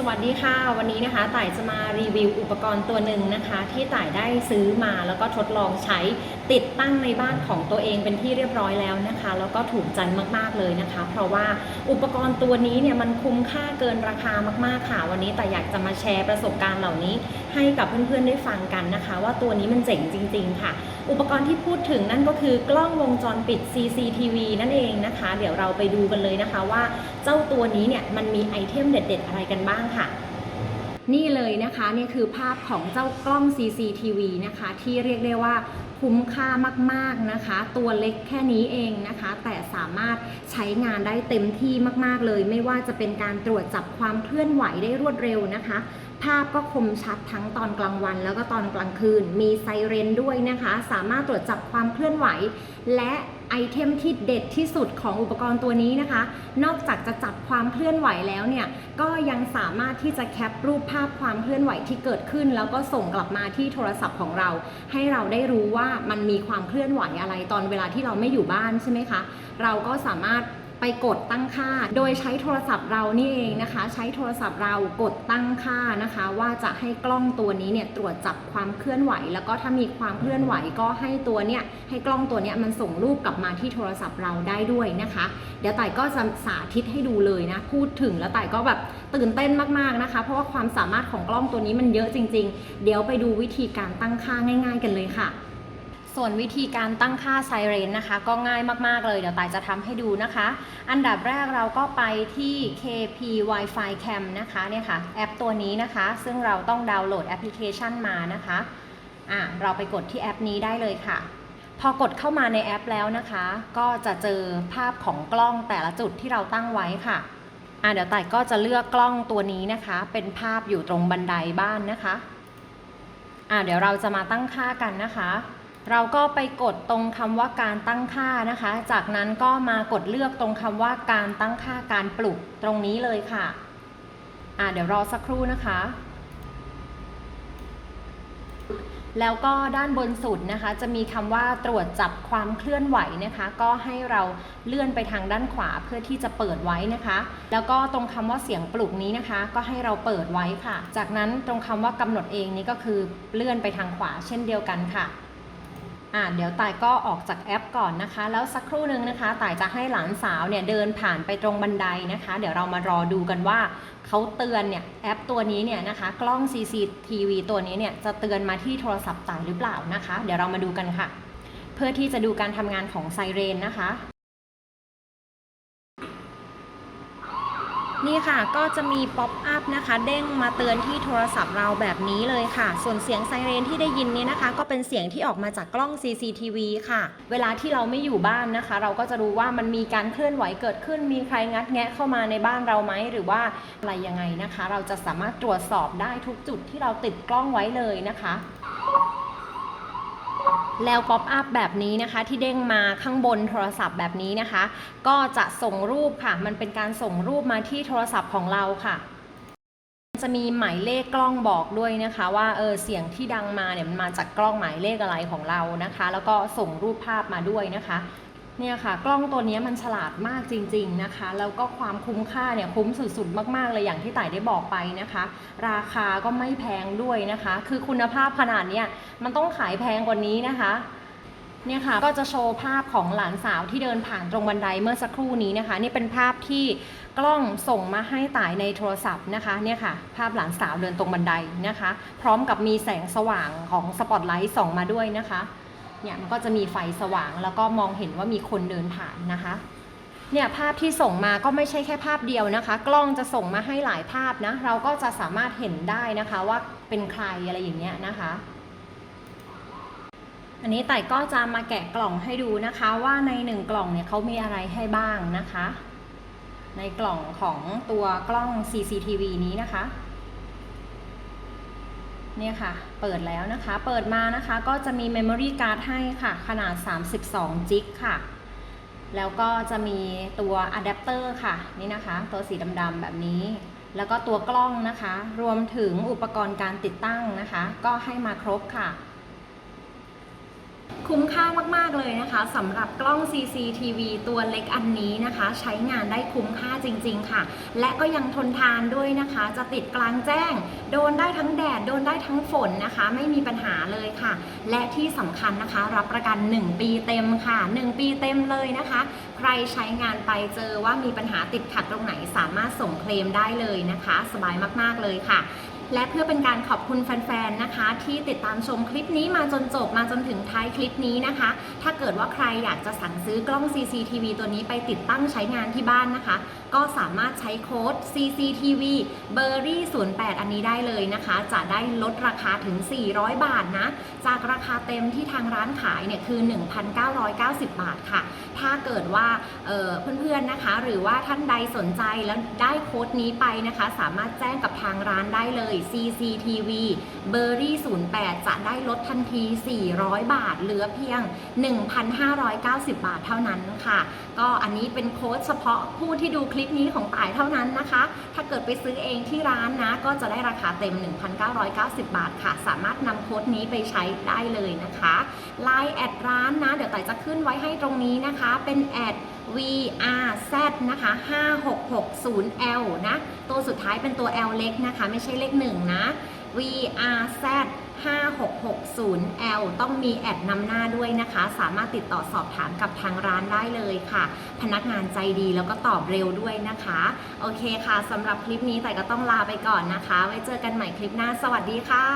สวัสดีค่ะ วันนี้นะคะต่ายจะมารีวิวอุปกรณ์ตัวหนึ่งนะคะ ที่ต่ายได้ซื้อมาแล้วก็ทดลองใช้ติดตั้งในบ้านของตัวเองเป็นที่เรียบร้อยแล้วนะคะ แล้วก็ถูกใจมากๆเลยนะคะ เพราะว่าอุปกรณ์ตัวนี้เนี่ยมันคุ้มค่าเกินราคามากๆค่ะ วันนี้แต่อยากจะมาแชร์ประสบการณ์เหล่านี้ ให้กับเพื่อนๆได้ฟังกันนะคะ ว่าตัวนี้มันเจ๋งจริง ๆ ค่ะ อุปกรณ์ที่พูดถึงนั่นก็คือกล้องวงจรปิด CCTV นั่นเองนะคะ เดี๋ยวเราไปดูกันเลยนะคะว่าเจ้าตัวนี้เนี่ยมันมีไอเทมเด็ด ๆ อะไรกันบ้างค่ะ นี่เลยนะคะนี่คือภาพของเจ้ากล้อง CCTV นะคะ ที่เรียกได้ว่าคุ้มค่ามากๆนะคะ ตัวเล็กแค่นี้เองนะคะ แต่สามารถใช้งานได้เต็มที่มากๆเลย ไม่ว่าจะเป็นการตรวจจับความเคลื่อนไหวได้รวดเร็วนะคะ ภาพก็คมชัดทั้งตอนกลางวัน แล้วก็ตอนกลางคืน มีไซเรนด้วยนะคะ สามารถตรวจจับความเคลื่อนไหว และไอเทมที่เด็ดที่สุดของอุปกรณ์ตัวนี้นะคะ นอกจากจะจับความเคลื่อนไหวแล้วเนี่ย ก็ยังสามารถที่จะแคปรูปภาพความเคลื่อนไหวที่เกิดขึ้น แล้วก็ส่งกลับมาที่โทรศัพท์ของเรา ให้เราได้รู้ว่ามันมีความเคลื่อนไหวอะไรตอนเวลาที่เราไม่อยู่บ้านใช่ไหมคะ เราก็สามารถ ไปกดตั้งค่า โดยใช้โทรศัพท์เรานี่เองนะคะ ใช้โทรศัพท์เรากดตั้งค่านะคะ ว่าจะให้กล้องตัวนี้เนี่ยตรวจจับความเคลื่อนไหว แล้วก็ถ้ามีความเคลื่อนไหวก็ให้ตัวเนี่ยให้กล้องตัวเนี้ยมันส่งรูปกลับมาที่โทรศัพท์เราได้ด้วยนะคะ เดี๋ยวต่ายก็จะสาธิตให้ดูเลยนะพูดถึงแล้วต่ายก็แบบตื่นเต้นมากๆนะคะ เพราะว่าความสามารถของกล้องตัวนี้มันเยอะจริง ๆ เดี๋ยวไปดูวิธีการตั้งค่าง่าย ๆ กันเลยค่ะ ส่วนวิธีการตั้งค่าไซเรนนะคะ ก็ง่ายมากๆเลยเดี๋ยวต่ายจะทำให้ดูนะคะ อันดับแรกเราก็ไปที่ KP Wi-Fi Cam นะคะเนี่ยค่ะแอปตัวนี้นะคะ ซึ่งเราต้องดาวน์โหลดแอปพลิเคชันมานะคะอะเราไปกดที่แอปนี้ได้เลยค่ะ พอกดเข้ามาในแอปแล้วนะคะ ก็จะเจอภาพของกล้องแต่ละจุดที่เราตั้งไว้ค่ะอะเดี๋ยวต่ายก็จะเลือกกล้องตัวนี้นะคะ เป็นภาพอยู่ตรงบันไดบ้านนะคะอะเดี๋ยวเราจะมาตั้งค่ากันนะคะ เราก็ไปกดตรงคำว่าการตั้งค่านะคะ จากนั้นก็มากดเลือกตรงคำว่าการตั้งค่าการปลุกตรงนี้เลยค่ะอ่าเดี๋ยวรอสักครู่นะคะ แล้วก็ด้านบนสุดนะคะ จะมีคำว่าตรวจจับความเคลื่อนไหวนะคะ ก็ให้เราเลื่อนไปทางด้านขวาเพื่อที่จะเปิดไว้นะคะ แล้วก็ตรงคำว่าเสียงปลุกนี้นะคะ ก็ให้เราเปิดไว้ค่ะ จากนั้นตรงคำว่ากำหนดเองนี้ก็คือเลื่อนไปทางขวาเช่นเดียวกันค่ะ อ่าเดี๋ยวต่ายก็ออกจากแอปก่อนนะคะ แล้วสักครู่หนึ่งนะคะต่ายจะให้หลานสาวเนี่ยเดินผ่านไปตรงบันไดนะคะ เดี๋ยวเรามารอดูกันว่าเขาเตือนเนี่ยแอปตัวนี้เนี่ยนะคะ กล้อง CCTV ตัวนี้เนี่ยจะเตือนมาที่โทรศัพท์ต่ายหรือเปล่านะคะ เดี๋ยวเรามาดูกันค่ะ เพื่อที่จะดูการทำงานของไซเรนนะคะ นี่ค่ะก็จะมีป๊อปอัพนะคะ เด้งมาเตือนที่โทรศัพท์เราแบบนี้เลยค่ะ ส่วนเสียงไซเรนที่ได้ยินนี่นะคะ ก็เป็นเสียงที่ออกมาจากกล้อง CCTV ค่ะ เวลาที่เราไม่อยู่บ้านนะคะ เราก็จะรู้ว่ามันมีการเคลื่อนไหวเกิดขึ้น มีใครงัดแงะเข้ามาในบ้านเราไหมหรือว่าอะไรยังไงนะคะ เราจะสามารถตรวจสอบได้ทุกจุดที่เราติดกล้องไว้เลยนะคะ แล้วป๊อปอัพแบบนี้นะคะที่เด้งมาข้างบนโทรศัพท์แบบนี้นะคะ ก็จะส่งรูปค่ะ มันเป็นการส่งรูปมาที่โทรศัพท์ของเราค่ะ จะมีหมายเลขกล้องบอกด้วยนะคะ ว่าเออเสียงที่ดังมาเนี่ยมันมาจากกล้องหมายเลขอะไรของเรานะคะ แล้วก็ส่งรูปภาพมาด้วยนะคะ เนี่ยค่ะ กล้องตัวนี้มันฉลาดมากจริง ๆนะคะ แล้วก็ความคุ้มค่าเนี่ยคุ้มสุดๆ มากๆเลยอย่างที่ต่ายได้บอกไปนะคะ ราคาก็ไม่แพงด้วยนะคะ คือคุณภาพขนาดเนี้ยมันต้องขายแพงกว่านี้นะคะเนี่ยค่ะก็จะโชว์ภาพของหลานสาวที่เดินผ่านตรงบันไดเมื่อสักครู่นี้นะคะ นี่เป็นภาพที่กล้องส่งมาให้ต่ายในโทรศัพท์นะคะเนี่ยค่ะ ภาพหลานสาวเดินตรงบันไดนะคะ พร้อมกับมีแสงสว่างของสปอตไลท์ส่องมาด้วยนะคะ เนี่ยมันก็จะมีไฟสว่างแล้วก็มองเห็นว่ามีคนเดินผ่านนะคะเนี่ยภาพที่ส่งมาก็ไม่ใช่แค่ภาพเดียวนะคะ กล้องจะส่งมาให้หลายภาพนะ เราก็จะสามารถเห็นได้นะคะว่าเป็นใครอะไรอย่างเงี้ยนะคะ อันนี้ไต่ก็จะมาแกะกล่องให้ดูนะคะว่าในหนึ่งกล่องเนี่ยเขามีอะไรให้บ้างนะคะ ในกล่องของตัวกล้อง CCTV นี้นะคะ เนี่ยค่ะ เปิดแล้วนะคะ เปิดมานะคะก็จะมี Memory Card ให้ค่ะ ขนาด 32 จิกค่ะ แล้วก็จะมีตัวอะแดปเตอร์ค่ะ นี่นะคะ ตัวสีดำๆแบบนี้ แล้วก็ตัวกล้องนะคะ รวมถึงอุปกรณ์การติดตั้งนะคะ ก็ให้มาครบค่ะ คุ้มค่ามากๆเลยนะคะสำหรับกล้อง CCTV ตัวเล็กอันนี้นะคะ ใช้งานได้คุ้มค่าจริง ๆ ค่ะ และก็ยังทนทานด้วยนะคะ จะติดกลางแจ้ง โดนได้ทั้งแดด โดนได้ทั้งฝนนะคะ ไม่มีปัญหาเลยค่ะ และที่สำคัญนะคะ รับประกัน 1 ปีเต็มค่ะ 1 ปีเต็มเลยนะคะ ใครใช้งานไปเจอว่ามีปัญหาติดขัดตรงไหนสามารถส่งเคลมได้เลยนะคะ สบายมากๆเลยค่ะ และเพื่อเป็นการขอบคุณแฟนๆ นะคะ ที่ติดตามชมคลิปนี้มาจนจบมาจนถึงท้ายคลิปนี้นะคะ ถ้าเกิดว่าใครอยากจะสั่งซื้อกล้อง CCTV ตัวนี้ไปติดตั้งใช้งานที่บ้านนะคะ ก็สามารถใช้โค้ด CCTV b e r r y 08 อันนี้ได้เลยนะคะ จะได้ลดราคาถึง 400 บาทนะ จากราคาเต็มที่ทางร้านขายเนี่ยคือ 1,990 บาทค่ะ ถ้าเกิดว่าเเพื่อนๆ นะคะ หรือว่าท่านใดสนใจแล้วได้โค้ดนี้ไปนะคะ สามารถแจ้งกับทางร้านได้เลย CCTV b e r r y 08 จะได้ลดทันที 400 บาท เหลือเพียง 1,590 บาทเท่านั้นค่ะ ก็อันนี้เป็นโค้ดเฉพาะผู้ที่ดูคลิปนี้ของต่ายเท่านั้นนะคะ ถ้าเกิดไปซื้อเองที่ร้านนะ ก็จะได้ราคาเต็ม 1,990 บาทค่ะ สามารถนำโค้ดนี้ไปใช้ได้เลยนะคะไลน์แอดร้านนะ เดี๋ยวต่ายจะขึ้นไว้ให้ตรงนี้นะคะ เป็นแอด VRZ นะคะ 5660L นะ ตัวสุดท้ายเป็นตัว L เล็กนะคะ ไม่ใช่เลขหนึ่งนะ VRZ 5660L ต้องมีแอดนำหน้าด้วยนะคะ สามารถติดต่อสอบถามกับทางร้านได้เลยค่ะ พนักงานใจดีแล้วก็ตอบเร็วด้วยนะคะ โอเคค่ะสำหรับคลิปนี้แต่ก็ต้องลาไปก่อนนะคะ ไว้เจอกันใหม่คลิปหน้า สวัสดีค่ะ